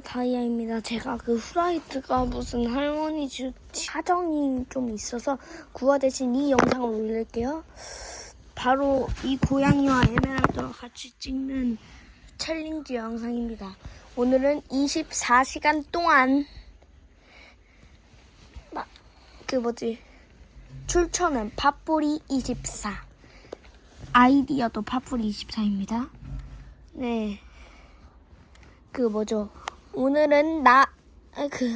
다이아입니다. 제가 그 후라이트가 무슨 할머니 주 사정이 좀 있어서 구화 대신 이 영상을 올릴게요. 바로 이 고양이와 에메랄드와 같이 찍는 챌린지 영상입니다. 오늘은 24시간 동안 막 그 뭐지 출처는 팝뿌리 24 아이디어도 팝뿌리 24입니다. 네. 그 뭐죠? 오늘은 나 그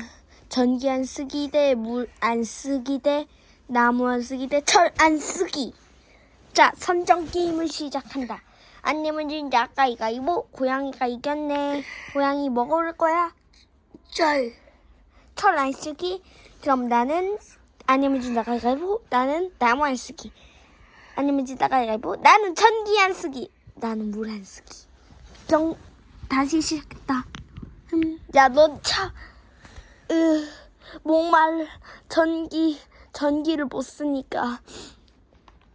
전기 안 쓰기 대 물 안 쓰기 대 나무 안 쓰기 대 철 안 쓰기. 자, 선정 게임을 시작한다. 안내면 진짜 아까 이가 이보 고양이가 이겼네. 고양이 뭐 고를 거야? 절. 철안 쓰기. 그럼 나는 안내면 진짜 아까 이가 이보 나는 나무 안 쓰기. 안내면 진짜 아까 이가 이보 나는 전기 안 쓰기. 나는 물 안 쓰기. 정 다시 시작했다. 음, 야, 너 차, 으, 목말 전기, 전기를 못 쓰니까.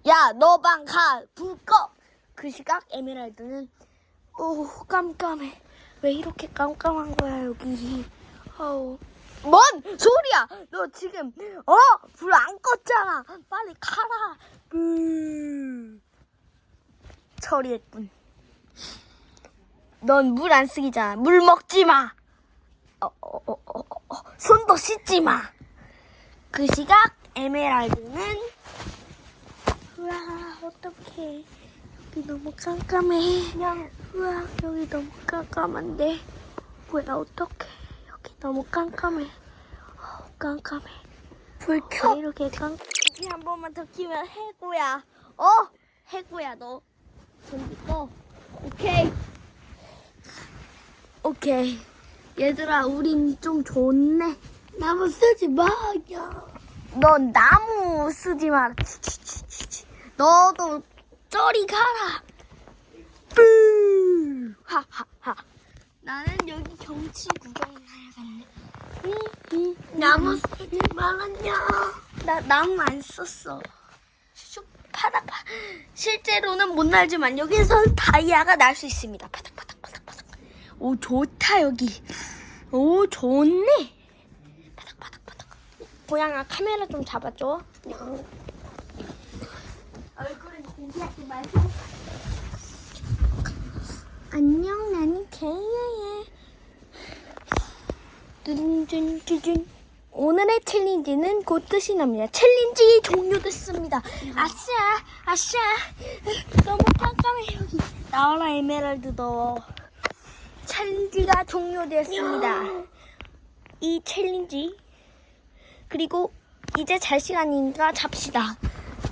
야, 너 방 가, 불 꺼! 그 시각 에메랄드는, 오, 깜깜해. 왜 이렇게 깜깜한 거야, 여기. 어우. 뭔 소리야! 너 지금, 어? 불 안 껐잖아! 빨리 가라! 으. 처리했군. 넌 물 안 쓰기잖아. 물 먹지 마. 어, 어, 어, 어, 어, 손도 씻지 마. 그 시각 에메랄드는 우와 어떡해 여기 너무 깜깜해. 우와 여기 너무 깜깜한데 뭐야 어떡해 여기 너무 깜깜해. 어, 깜깜해. 불 켜. 이렇게 깜. 여기 한 번만 더 키면 해고야. 어 해고야 너. 전기 꺼. 오케이. 오케이. 얘들아, 우린 좀 좋네. 나무 쓰지 마, 야. 넌 나무 쓰지 마라. 너도 저리 가라. 뿌! 하하하. 나는 여기 경치. 응, 응. 나무 쓰지 말았냐. 나 나무 안 썼어. 슉, 파닥, 파 실제로는 못 날지만 여기서 다이아가 날 수 있습니다. 파닥, 파닥, 파닥, 파닥. 오 좋다 여기. 오 좋네. 바닥 바닥 바닥. 고양아 카메라 좀 잡아줘. 안녕 나는 개야야. 뚜둔뚜둔. 오늘의 챌린지는 곧 끝이 납니다. 챌린지 종료됐습니다. 아싸, 아싸. 너무 깜깜해 여기. 나와라 에메랄드 너. 챌린지가 종료되었습니다. 이 챌린지 그리고 이제 잘 시간이니까 잡시다.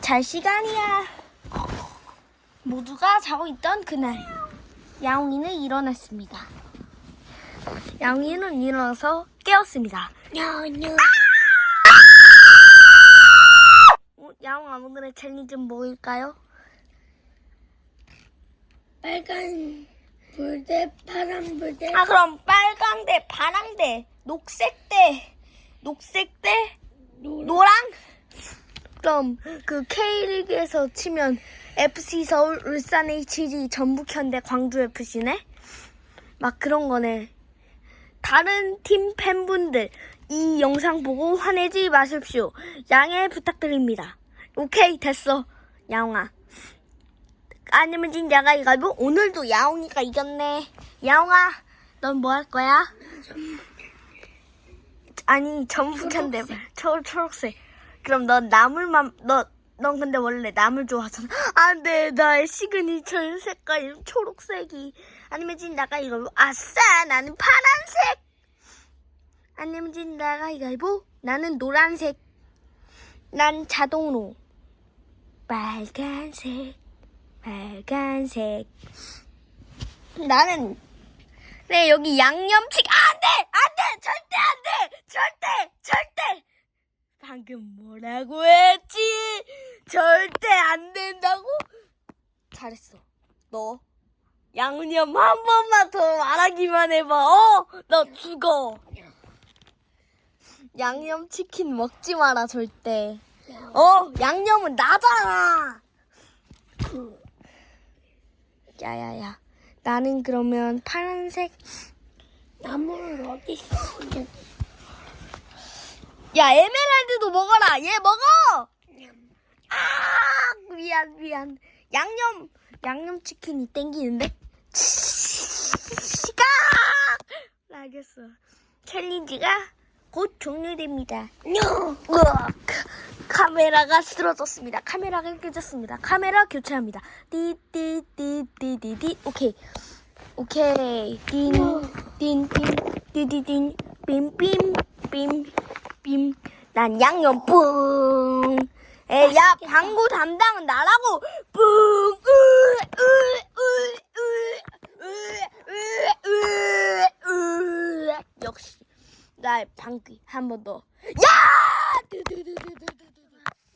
잘 시간이야. 모두가 자고 있던 그날 야옹이는 일어났습니다. 야옹이는 일어나서 깨었습니다. 야옹 어, 야옹아 오늘의 챌린지는 뭐일까요? 빨간 불대, 파란 불 대, 아 그럼 빨강 대, 파랑 대, 녹색 대, 녹색 대, 노랑? 그럼 그 K리그에서 치면 FC 서울, 울산 HG, 전북 현대, 광주 FC네? 막 그런 거네. 다른 팀 팬분들 이 영상 보고 화내지 마십시오. 양해 부탁드립니다. 오케이 됐어. 야옹아. 아니면 진짜가 이가지고 오늘도 야옹이가 이겼네. 야옹아, 넌 뭐 할 거야? 아니 전북현대 초 초록색. 그럼 넌 나물만 너. 넌 근데 원래 나물 좋아하잖아. 안 돼, 나의 시그니처 색깔이 초록색이. 아니면 진짜가 이거 아싸, 나는 파란색. 아니면 진짜가 이거 나는 노란색. 난 자동으로. 빨간색. 빨간색. 나는 네 여기 양념치 안돼! 안돼! 절대 안돼! 절대! 절대! 방금 뭐라고 했지? 절대 안 된다고? 잘했어. 너 양념 한 번만 더 말하기만 해봐. 어너 죽어. 양념 치킨 먹지 마라 절대. 어? 양념은 나잖아 야야야. 나는 그러면 파란색 나무를 어디 있어? 야 에메랄드도 먹어라. 얘 먹어. 아 미안 미안. 양념 양념 치킨이 땡기는데. 시각. 알겠어. 챌린지가 곧 종료됩니다. 뇨. 으악! 카메라가 쓰러졌습니다. 카메라가 깨졌습니다. 카메라 교체합니다. 띠띠띠띠띠띠 오케이 오케이 딘딘딘딘 빔빔빔빔빔 난 양념 뿡 에야 방구 담당은 나라고 뿡 으으으으으으으으 역시 나의 방귀 한 번 더. 야!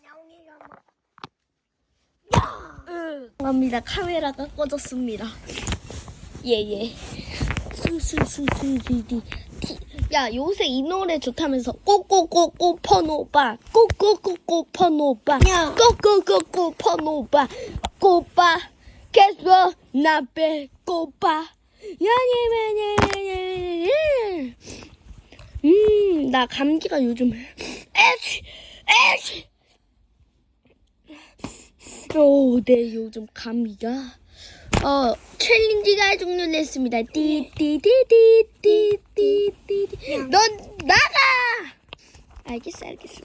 야옹이가 막 감사합니다. 카메라가 꺼졌습니다. 예예. 술술술술디디. 야 요새 이 노래 좋다면서 꼬꼬꼬꼬 퍼노바 꼬꼬꼬꼬 퍼노바 야. 꼬꼬꼬꼬 퍼노바 꼬빠 캐스퍼 나베 꼬빠 야니메니메니메니 음나 감기가 요즘 에치 에치 오, 네, 요즘 감기가. 어, 챌린지가 종료됐습니다. 띠띠띠띠띠띠띠. 넌 나가! 알겠어, 알겠어.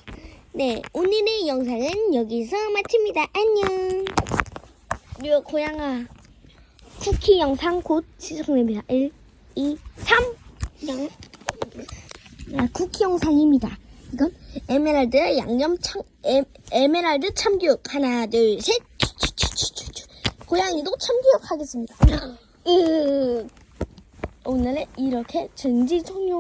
네, 오늘의 영상은 여기서 마칩니다. 안녕. 요, 고양아. 쿠키 영상 곧 시작됩니다. 1, 2, 3. 양. 아, 쿠키 영상입니다. 에메랄드 양념 참 에, 에메랄드 참교육 하나 둘 셋. 고양이도 참교육 하겠습니다. 으, 오늘은 이렇게 전지 종료.